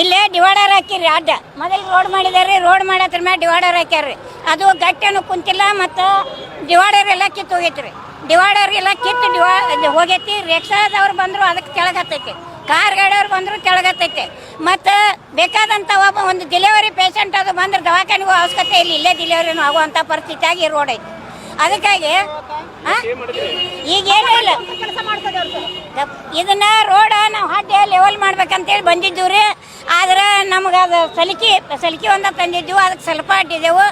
ಇಲ್ಲೇ ಡಿವೈಡರ್ ಹಾಕಿರಿ ಅಡ್ಡ. ಮೊದಲು ರೋಡ್ ಮಾಡಿದಾರೆ ರೋಡ್ ಮಾಡತ್ರ ಮೇಲೆ ಡಿವೈಡರ್ ಹಾಕ್ಯಾರ್ರಿ. ಅದು ಗಟ್ಟಿಯನ್ನು ಕುಂತಿಲ್ಲ ಮತ್ತು ಡಿವೈಡರ್ ಎಲ್ಲ ಕಿತ್ತು ಹೋಗೈತ್ರಿ. ಡಿವೈಡರ್ ಎಲ್ಲ ಕಿತ್ತು ಡಿವಾ ಹೋಗೈತಿ ರಿಕ್ಷಾದವ್ರು ಬಂದರು ಅದಕ್ಕೆ ಕೆಳಗತ್ತೈತಿ ಕಾರ್ ಗಾಡಿಯವ್ರು ಬಂದರು ಕೆಳಗತ್ತೈತಿ ಮತ್ತು ಬೇಕಾದಂಥ ಒಬ್ಬ ಒಂದು ಡೆಲಿವರಿ ಪೇಷಂಟ್ ಅದು ಬಂದ್ರೆ ದವಾಖಾನೆಗೂ ಅವಶ್ಯಕತೆ ಇಲ್ಲ ಇಲ್ಲೇ ಡೆಲಿವರಿನೂ ಆಗುವಂಥ ಪರಿಸ್ಥಿತಿಯಾಗಿ ರೋಡ್ ಐತಿ. ಅದಕ್ಕಾಗಿ ಹಾಂ ಈಗ ಏನೂ ಇಲ್ಲ. ಇದನ್ನ ರೋಡ ನಾವು ಹಾಡ್ಯ ಲೆವೆಲ್ ಮಾಡ್ಬೇಕಂತೇಳಿ ಬಂದಿದ್ದೀವಿ ರೀ. ಆದ್ರೆ ನಮ್ಗೆ ಅದು ಸಲಿಕೆ ಸಲಿಕೆ ಒಂದ ತಂದಿದ್ದೀವಿ ಅದಕ್ಕೆ ಸ್ವಲ್ಪ ಅಟ್ಟಿದ್ದೆವು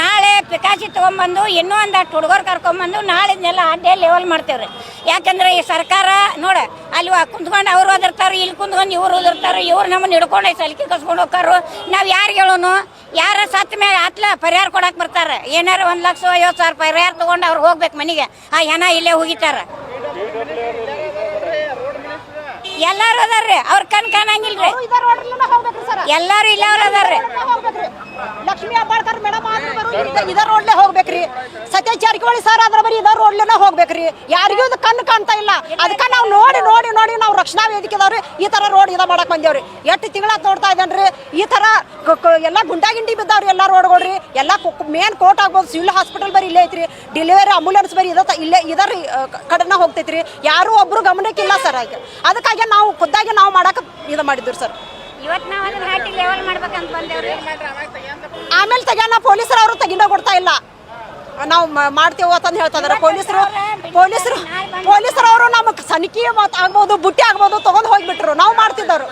ನಾಳೆ ಪಿಕಾಸಿ ತೊಗೊಂಬಂದು, ಇನ್ನೂ ಒಂದು ಅಷ್ಟು ಹುಡುಗರು ಕರ್ಕೊಂಬಂದು ನಾಳೆ ಇದನ್ನೆಲ್ಲ ಹಾಡ್ಯ ಲೆವೆಲ್ ಮಾಡ್ತೇವೆ ರೀ. ಯಾಕಂದ್ರೆ ಈ ಸರ್ಕಾರ, ನೋಡ, ಅಲ್ಲಿ ಕುಂತ್ಕೊಂಡು ಅವ್ರು ಓದಿರ್ತಾರೆ ಇಲ್ಲಿ ಕುಂತ್ಕೊಂಡು ಇವ್ರು ಉದಿರ್ತಾರೆ ಇವ್ರು ನಮ್ಮನ್ನು ಹಿಡ್ಕೊಂಡು ಸಲಿಕೆ ಕಸ್ಕೊಂಡು ಹೋಗ್ತಾರೋ, ನಾವು ಯಾರು ಹೇಳೋನು? ಯಾರ ಸತ್ತ ಮೇಲೆ ಆತ್ಲ ಪರಿಹಾರ ಕೊಡಕ್ಕೆ ಬರ್ತಾರೆ? ಏನಾರ ಒಂದು ಲಕ್ಷ ಐವತ್ತು ಸಾವಿರ ಪರಿಹಾರ ತೊಗೊಂಡು ಅವ್ರು ಹೋಗ್ಬೇಕು ಮನೆಗೆ. ಆ ಹೆಣ ಇಲ್ಲೇ ಹೋಗಿತಾರ. ಎಲ್ಲಾರು ಅದಾರ್ರಿ ಅವ್ರ ಕಣ್ ಕಾಣಂಗಿಲ್ರಿ. ಎಲ್ಲಾರು ಇಲ್ಲ ಅವ್ರ ಸರ್. ಎಲ್ಲಾರು ಇಲ್ಲವ್ರ ಅದಾರ್ರಿ. ಲಕ್ಷ್ಮಿ ಲಕ್ಷ್ಮೀ ಹಬ್ಬ ಮೇಡಮ್ ಆದ್ರೂ ಹೋಗ್ಬೇಕ್ರಿ? ಸತ್ಯ ಜಾರಕಿಹೊಳಿ ಸರ್ ಅದ್ರ ಬರೀ ಇದ ರೋಡ್ಲಿನ ಹೋಗ್ಬೇಕ್ರಿ. ಯಾರಿಗೂ ಅದು ಕಣ್ಣು ಕಾಣ್ತಾ ಇಲ್ಲ. ಅದಕ್ಕ ನಾವು ನೋಡಿ ನೋಡಿ ನೋಡಿ ನಾವು ರಕ್ಷಣಾ ವೇದಿಕೆದವ್ರಿ ಈ ತರ ರೋಡ್ ಇದ ಮಾಡಕ್ ಬಂದೇವ್ರಿ. ಎಷ್ಟು ತಿಂಗಳ ನೋಡ್ತಾ ಇದ್ದೇನ್ರಿ ಈ ತರ ಎಲ್ಲ ಗುಂಡಾಗಿಂಡಿ ಬಿದ್ದಾವ್ರಿ ಎಲ್ಲ ರೋಡ್ಗಳ್ರಿ ಎಲ್ಲ ಮೇನ್ ಕೋರ್ಟ್ ಆಗ್ಬೋದು. ಸಿವಿಲ್ ಹಾಸ್ಪಿಟಲ್ ಬರೀ ಇಲ್ಲೇ ಐತ್ರಿ. ಡೆಲಿವರಿ ಆಂಬುಲೆನ್ಸ್ ಬರೀ ಇದ ಇಲ್ಲೇ ಇದರ ಕಡೆನ ಹೋಗ್ತೈತ್ರಿ. ಯಾರು ಒಬ್ರು ಗಮನಕ್ಕಿಲ್ಲ ಸರ್ ಆಗ. ಅದಕ್ಕಾಗಿ ನಾವು ಖುದ್ದಾಗಿ ನಾವು ಮಾಡಕ್ ಇದು ಮಾಡಿದ್ರು ಸರ್ ಇವತ್ತು ನಾವು ಅದನ್ನ ಹಾಟಿ ಲೆವೆಲ್ ಮಾಡ್ಬೇಕಂತ ಬಂದೇವ್ರಿ. ಆಮೇಲೆ ತೆಗ್ಯಾನ ಪೊಲೀಸರು ಅವರು ತೆಗಿನ ಕೊಡ್ತಾ ಇಲ್ಲ. ನಾವು ಮಾಡ್ತೇವ ಅಂತಂದು ಹೇಳ್ತಂದ್ರೆ ಪೊಲೀಸರು ಪೊಲೀಸರು ಪೊಲೀಸರವರು ಅವರು ನಮಗೆ ಸನಿಕಿ ಮತ್ತು ಆಗ್ಬೋದು ಬುಟ್ಟಿ ಆಗ್ಬೋದು ತಗೊಂಡ್ ಹೋಗ್ಬಿಟ್ರು. ನಾವು ಮಾಡ್ತಿದ್ದವ್ರು.